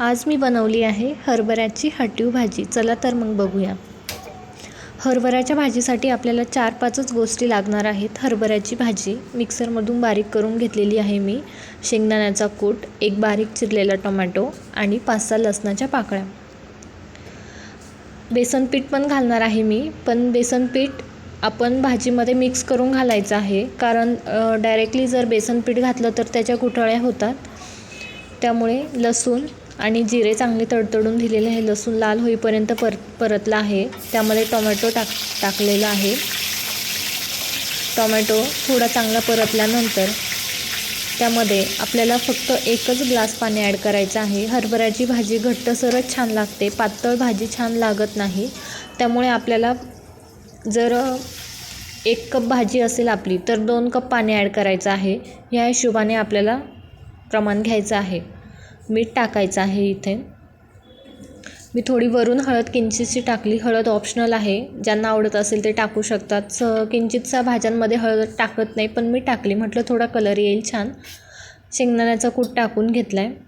आज मी बनवली आहे हरभऱ्याची हटीव भाजी. चला तर मग बघूया. हरभऱ्याच्या भाजीसाठी आपल्याला चार पाचच गोष्टी लागणार आहेत. हरभऱ्याची भाजी मिक्सरमधून बारीक करून घेतलेली आहे मी. शेंगदाण्याचा कूट एक बारीक चिरलेला टोमॅटो आणि पाच सहा लसणाच्या पाकळ्या. बेसन पीठ पण घालणार आहे मी पण बेसन पीठ आपण भाजीमध्ये मिक्स करून घालायचं आहे. कारण डायरेक्टली जर बेसन पीठ घातलं तर त्याच्या गुठळ्या होतात. त्यामुळे लसूण आणि जिरे चांगले तडतडून दिलेले आहे लसूण लाल होईपर्यंत पर परतला आहे. त्यामध्ये टोमॅटो टाक टाकलेला आहे. टोमॅटो थोडा चांगला परतल्यानंतर त्यामध्ये आपल्याला फक्त एकच ग्लास पाणी ॲड करायचं आहे. हरभऱ्याची भाजी घट्टसरच छान लागते. पातळ भाजी छान लागत नाही. त्यामुळे आपल्याला जर एक कप भाजी असेल आपली तर दोन कप पाणी ॲड करायचं आहे. या हिशोबाने आपल्याला प्रमाण घ्यायचं आहे. मीठ टाकायचं आहे इथे. मी थोडी वरून हळद किंचितशी टाकली. हळद ऑप्शनल आहे. ज्यांना आवडत असेल ते टाकू शकतात. स किंचितसा भाज्यांमध्ये हळद टाकत नाही पण मी टाकली. म्हटलं थोडा कलर येईल छान. शेंगदाण्याचा कूट टाकून घेतला आहे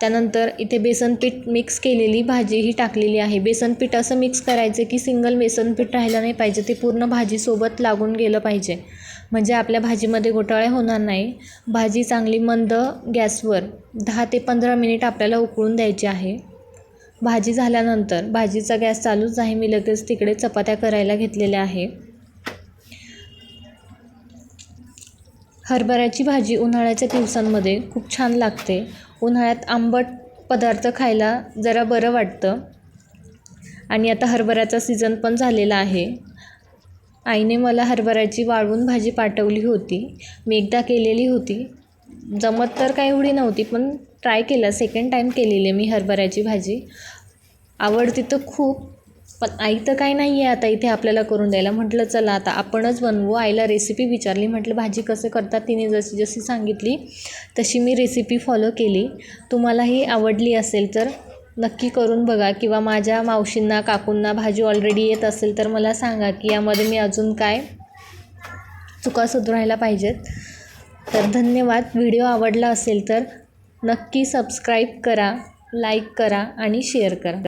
त्यानंतर इथे बेसन पीठ मिक्स केलेली भाजी ही टाकलेली आहे. बेसन पीठ असं मिक्स करायचं की सिंगल बेसन पीठ राहिलं नाही पाहिजे. ते पूर्ण भाजीसोबत लागून गेलं पाहिजे. म्हणजे आपल्या भाजीमध्ये घोटाळे होणार नाही. भाजी चांगली मंद गॅसवर दहा ते पंधरा मिनिट आपल्याला उकळून द्यायची आहे. भाजी झाल्यानंतर भाजीचा गॅस चालूच आहे मी लगेच तिकडे चपात्या करायला घेतलेल्या आहे. हरभऱ्याची भाजी उन्हाळ्याच्या दिवसांमध्ये खूप छान लागते. उन्हाळ्यात आंबट पदार्थ खायला जरा बरं वाटतं. आणि आता हरभऱ्याचा सीझन पण झालेला आहे. आईने मला हरभऱ्याची वाळवून भाजी पाठवली होती. मी एकदा केलेली होती. जमत तर काय एवढी नव्हती पण ट्राय केलं. सेकंड टाईम केलेली मी हरभऱ्याची भाजी. आवडती तर खूप पण आई तर काय नाही आहे आता इथे आपल्याला करून द्यायला. म्हटलं चला आता आपणच बनवू. आईला रेसिपी विचारली. म्हटलं भाजी कसं करतात? तिने जशी जशी सांगितली तशी मी रेसिपी फॉलो केली. तुम्हालाही आवडली असेल तर नक्की करून बघा किंवा माझ्या मावशींना काकूंना भाजी ऑलरेडी येत असेल तर मला सांगा की यामध्ये मी अजून काय चुका सुधारायला पाहिजेत. तर धन्यवाद. व्हिडिओ आवडला असेल तर नक्की सबस्क्राईब करा लाईक करा आणि शेअर करा.